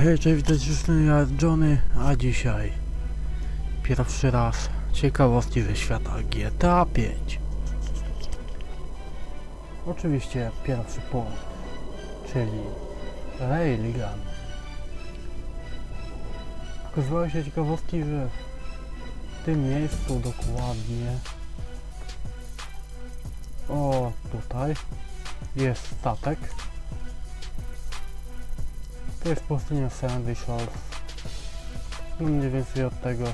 hej, cześć, witajcie wszystkim, ja Johnny, a dzisiaj pierwszy raz ciekawostki ze świata GTA 5. Oczywiście pierwszy punkt, czyli Railgun. Okazało się ciekawostki, że w tym miejscu dokładnie o tutaj jest statek to jest pustynia Sandy Shores. No mniej więcej od tego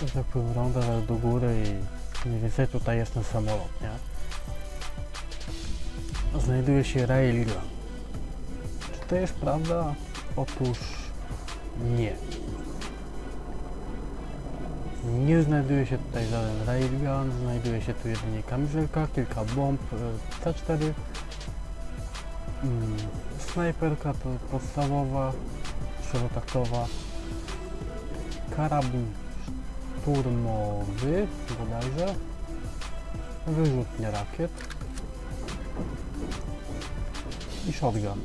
że tak powiem ronda do góry i mniej więcej tutaj jest ten samolot, nie? Znajduje się Railgun. Czy to jest prawda? Otóż nie. Nie znajduje się tutaj żaden Railgun, znajduje się tu jedynie kamizelka, kilka bomb, e, C4 Mm, snajperka to podstawowa, czterotaktowa. Karabin szturmowy, bodajże. Wyrzutnia rakiet. I shotgun.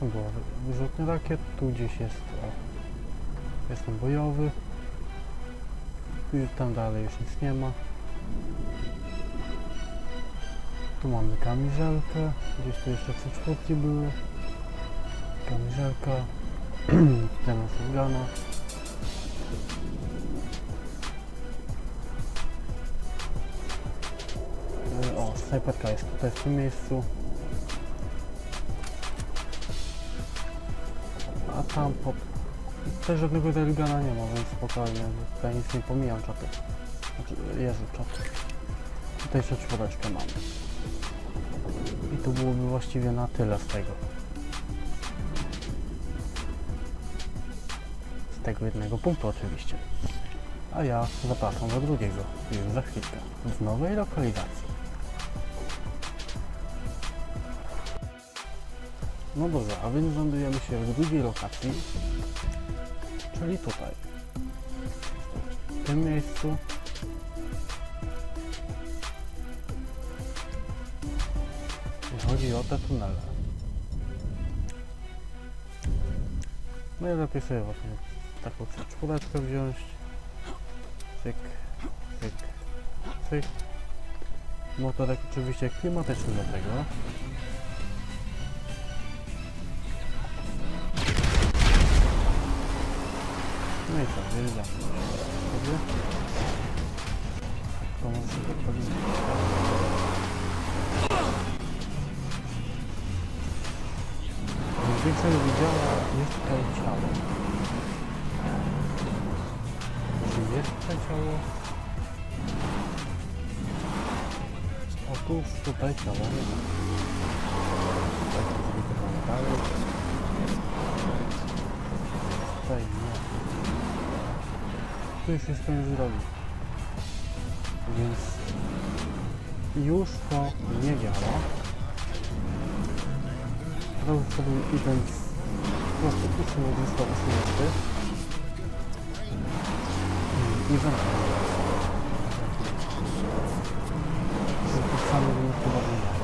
To wy- wyrzutnia rakiet, tu gdzieś jest, o, bojowy. I tam dalej już nic nie ma. Tu mamy kamizelkę, gdzieś tu jeszcze C4 były. Kamizelka, zamiast organa. E, O, snajperka jest tutaj w tym miejscu. A tam po... Też żadnego delgana nie ma, więc spokojnie, tutaj nic nie pomijam czaty. Znaczy, Jezu, czaty. Tutaj jeszcze czwóreczkę mamy. To byłoby właściwie na tyle z tego. Z tego jednego punktu oczywiście. A ja zapraszam do drugiego, już za chwilkę, w nowej lokalizacji. No dobrze, a więc znajdujemy się w drugiej lokacji, czyli tutaj. W tym miejscu chodzi o te tunele. No i lepiej sobie właśnie taką czwóreczkę wziąć. Cyk, cyk, cyk. Motorek oczywiście klimatyczny do tego. No i co, wjeżdżamy. Dobrze? To może sobie podnieść. Większość widziała, jest tutaj ciało. Czy jest tutaj ciało? Otóż tutaj ciała nie ma. Tutaj to zlikwidowane dalej. Tutaj nie. Tu już nie działa. Prawdopodobnie idąc usunął został usunięty. Nie chyba nie miał.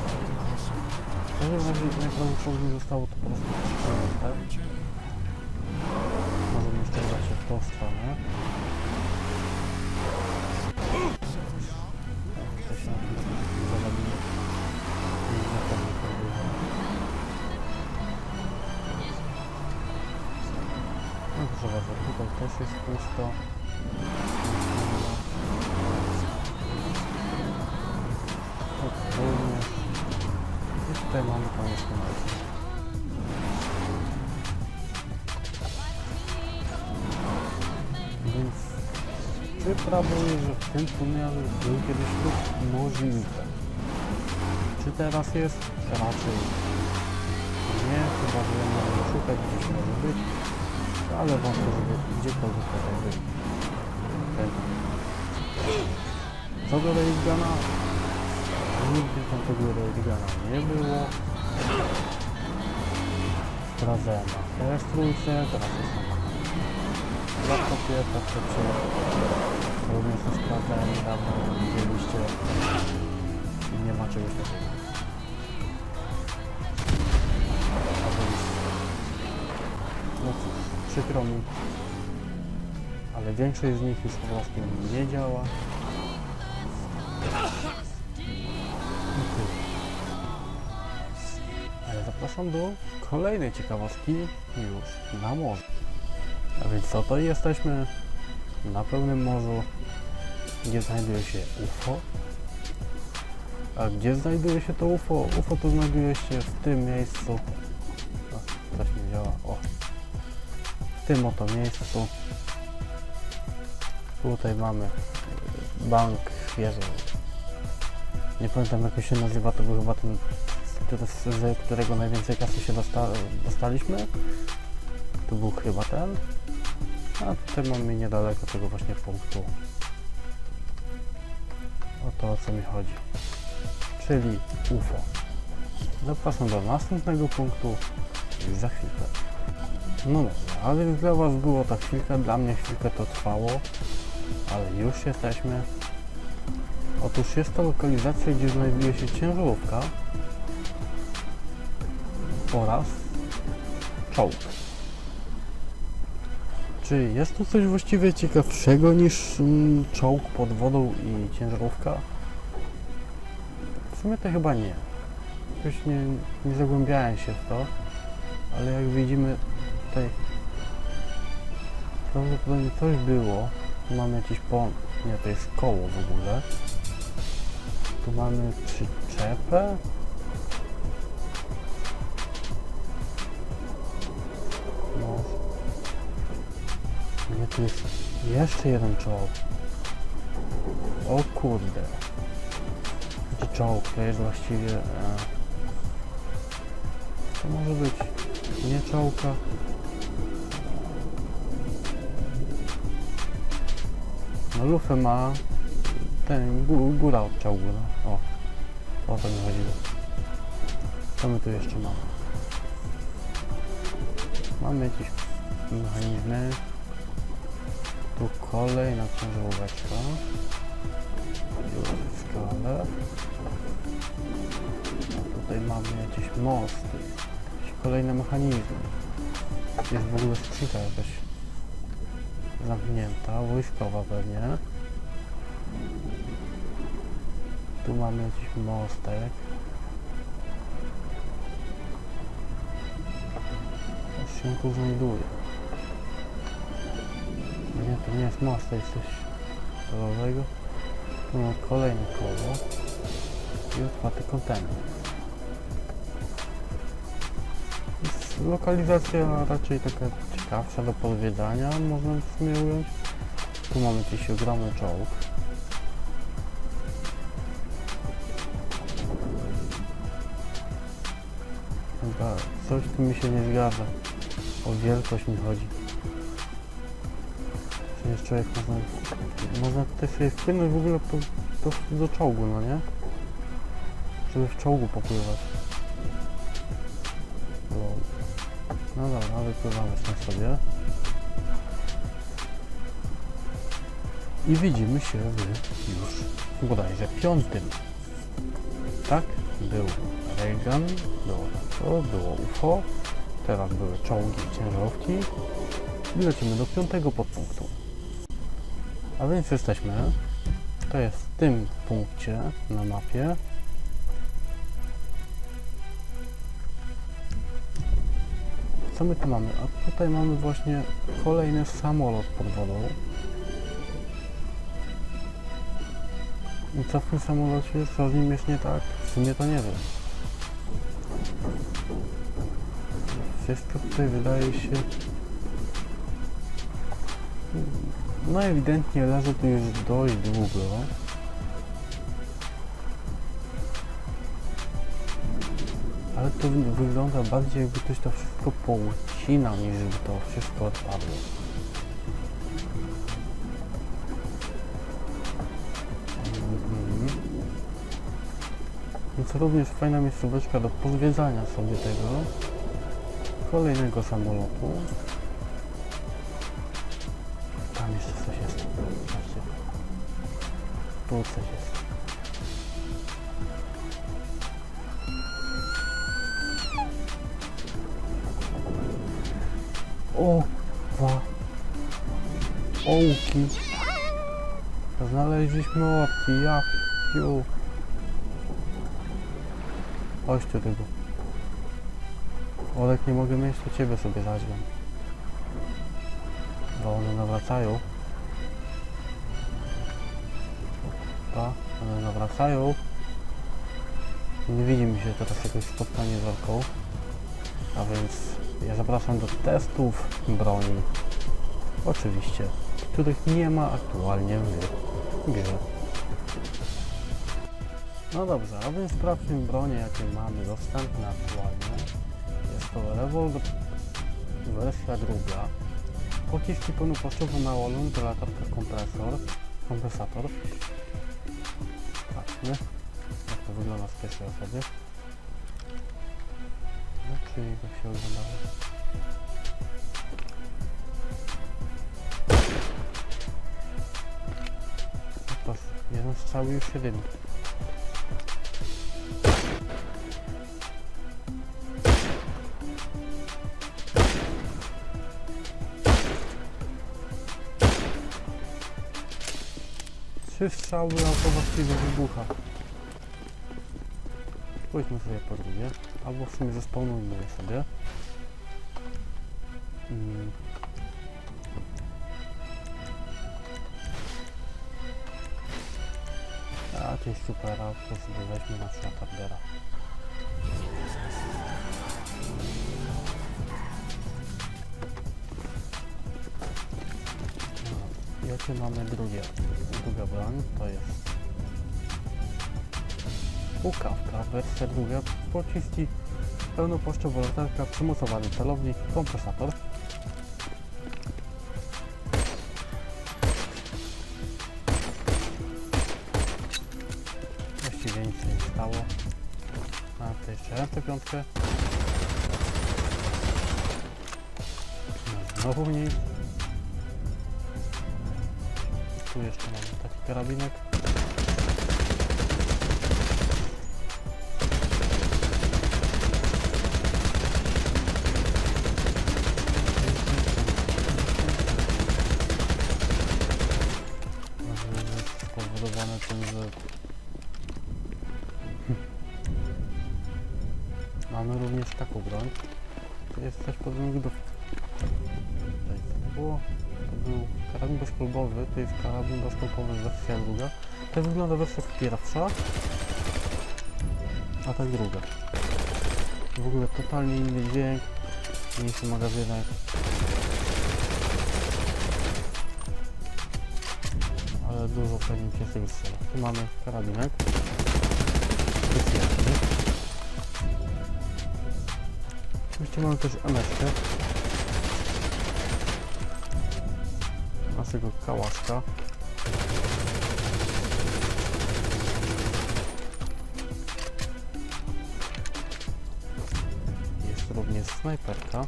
W każdym razie najprawdopodobniej zostało to po prostu usunięte. Możemy jeszcze udać w tą stronę. Mamy koniec tunelu. Więc czy prawdą jest, że w tym tunelu był kiedyś lub możliwe? Czy teraz jest? Raczej nie, chyba że ja mogę szukać, gdzieś może być ale wątpię, żeby gdziekolwiek tutaj był. Co do Railguna, Nigdy tamtego Railgana nie było. Sprawdzałem na też trójce, teraz jest na laptopie, tak to przy... Również to sprawdzałem niedawno, widzieliście. I nie ma czegoś takiego. No cóż, przykro mi. Ale większość z nich już po prostu nie działa. Zapraszam do kolejnej ciekawostki już na morzu. A więc co to jesteśmy na pełnym morzu, gdzie znajduje się UFO. A gdzie znajduje się to UFO? UFO to znajduje się w tym miejscu. O, coś nie działa. O. W tym oto miejscu. Tutaj mamy bank wieży. Nie pamiętam jak się nazywa, to był chyba ten, który- z którego najwięcej kasy się dosta dostaliśmy. To był chyba ten. A tutaj mamy niedaleko tego właśnie punktu. O to o co mi chodzi. Czyli UFO. Zapraszam do następnego punktu już za chwilkę. No dobrze, a więc dla Was było to chwilkę, dla mnie chwilkę to trwało, ale już jesteśmy. Otóż jest to lokalizacja, gdzie znajduje się ciężarówka oraz czołg. Czy jest tu coś właściwie ciekawszego niż mm, czołg pod wodą i ciężarówka? W sumie to chyba nie. Jakoś nie, nie zagłębiałem się w to, ale jak widzimy tutaj prawdopodobnie coś było. Tu mamy jakiś pont, nie to jest koło w ogóle. Tu mamy przyczepę. Tu jest jeszcze jeden czołg. O kurde. Jaki czołg to jest właściwie... E, to może być nie czołka. No lufę ma ten gó- góra od czołgu, no. O, o to mi chodziło. Co my tu jeszcze mamy? Mamy jakieś mechanizmy. Tu kolejna ciężaróweczka. A tutaj mamy jakieś mosty. Jakieś kolejne mechanizmy. Jest w ogóle skrzynka jakaś zamknięta, wojskowa pewnie. Tu mamy jakiś mostek. Już się tu znajduje. No Nie, to nie jest to jest coś kolorowego. Tu mamy kolejne koło. I otwarty kontener. Lokalizacja raczej taka ciekawsza do podwiedzania, można w sumie ująć. Tu mamy jakiś ogromny czołg. Chyba coś tu mi się nie zgadza. O wielkość mi chodzi. Przecież człowiek można, można tutaj sobie wpłynąć w ogóle po, po, do czołgu, no nie? Żeby w czołgu popływać. Lol. No dobra, wypływamy stąd sobie. I widzimy się w już bodajże piątym. Tak? Był Reagan, było to, było UFO, teraz były czołgi ciężarówki. I lecimy do piątego podpunktu. A więc jesteśmy. To jest w tym punkcie na mapie. Co my tu mamy? A tutaj mamy właśnie kolejny samolot pod wodą. I co w tym samolocie? Co z nim jest nie tak? W sumie to nie wiem. Wszystko tutaj wydaje się... No ewidentnie leży tu już dość długo. Ale to wy- wygląda bardziej jakby ktoś to wszystko poucinał, niż żeby to wszystko odpadło. Więc również fajna miejscóweczka do pozwiedzania sobie tego kolejnego samolotu. Tu jest. O ołki. Znaleźliśmy łapki, ja piu. Chodź tu tego. Olek nie mogę mieć, to ciebie sobie zaźmę. Bo one nawracają. One nawracają. Nie widzi mi się teraz jakieś spotkanie z orką. A więc ja zapraszam do testów broni. Oczywiście, których nie ma aktualnie w grze. No dobrze, a więc sprawdźmy bronię, jakie mamy dostępne aktualnie. Jest to rewolwer wersja druga. Pociski pełnopłaszczowe na olum, latarka kompresor, kompresator. Patrzmy, jak to wygląda z pierwszej osoby. No, czyli jak się oglądało. Opas, jeden strzał już się dymi. Trzy strzały, a to właściwie wybucha. Pójdźmy sobie po drugie, albo w sumie zespawnujmy je sobie. Mm. A, jest super, a to sobie weźmy na Shepardera. No, jakie mamy drugie? Druga broń to jest Pukawka, wersja druga, pociski, pełnopłaszczowa latarka, przymocowany celownik, kompresator. Właściwie nic nie stało. A to jeszcze raz tę piątkę. No, znowu mniej. Tu jeszcze mamy taki karabinek. Tym, że mamy również taką broń. To jest coś podobnego do... Tutaj to był karabin bezkolbowy, to jest karabin bezkolbowy wersja druga. To wygląda wersja pierwsza, a ta druga. W ogóle totalnie inny dźwięk, mniejszy magazynek. ale dużo pewnie więcej strzela. Tu mamy karabinek. Oczywiście mamy też Naszego kałaszka. Jest również snajperka.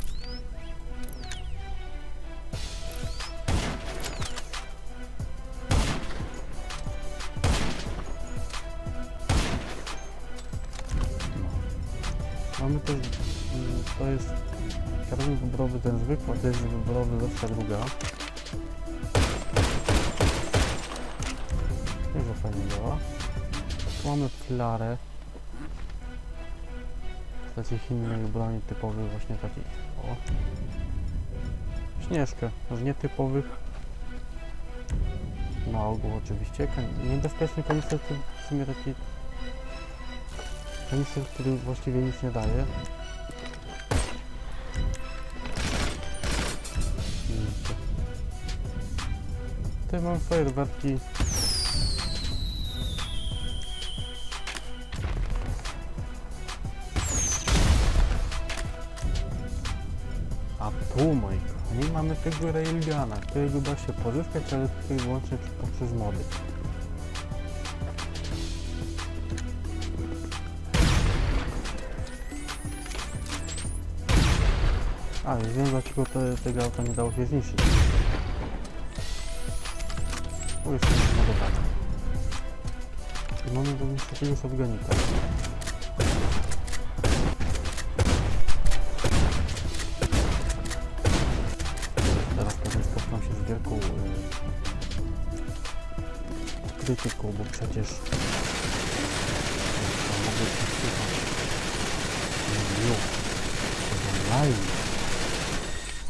Mamy też, mm, to jest karabin wyborowy ten zwykły, a to jest wyborowy wersja druga. Działa. Tu mamy filarę. Z takich innych broni typowych właśnie takich, o. Śnieżkę, z nietypowych. Na ogół oczywiście. Niebezpieczny kanister w sumie taki kanister, który właściwie nic nie daje. Tutaj mam fajerwerki. Moi kochani, mamy tego railguna, którego da się pozyskać, ale tylko i wyłącznie poprzez mody. A, już wiem dlaczego te, tego auta nie dało się zniszczyć. Bo jest to zmodowane. I mamy również takiego shotgunika. Krytyku, bo przecież to mogę się słuchać online.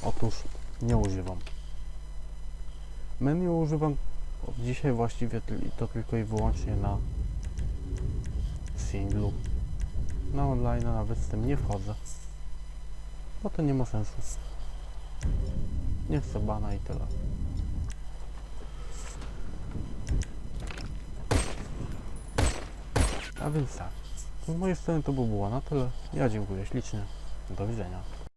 Otóż nie używam. Menu używam od dzisiaj właściwie to tylko i wyłącznie na singlu. Na online nawet z tym nie wchodzę. Bo to nie ma sensu. Nie chcę bana i tyle. A więc tak. Z mojej strony to by było na tyle. Ja dziękuję ślicznie. Do widzenia.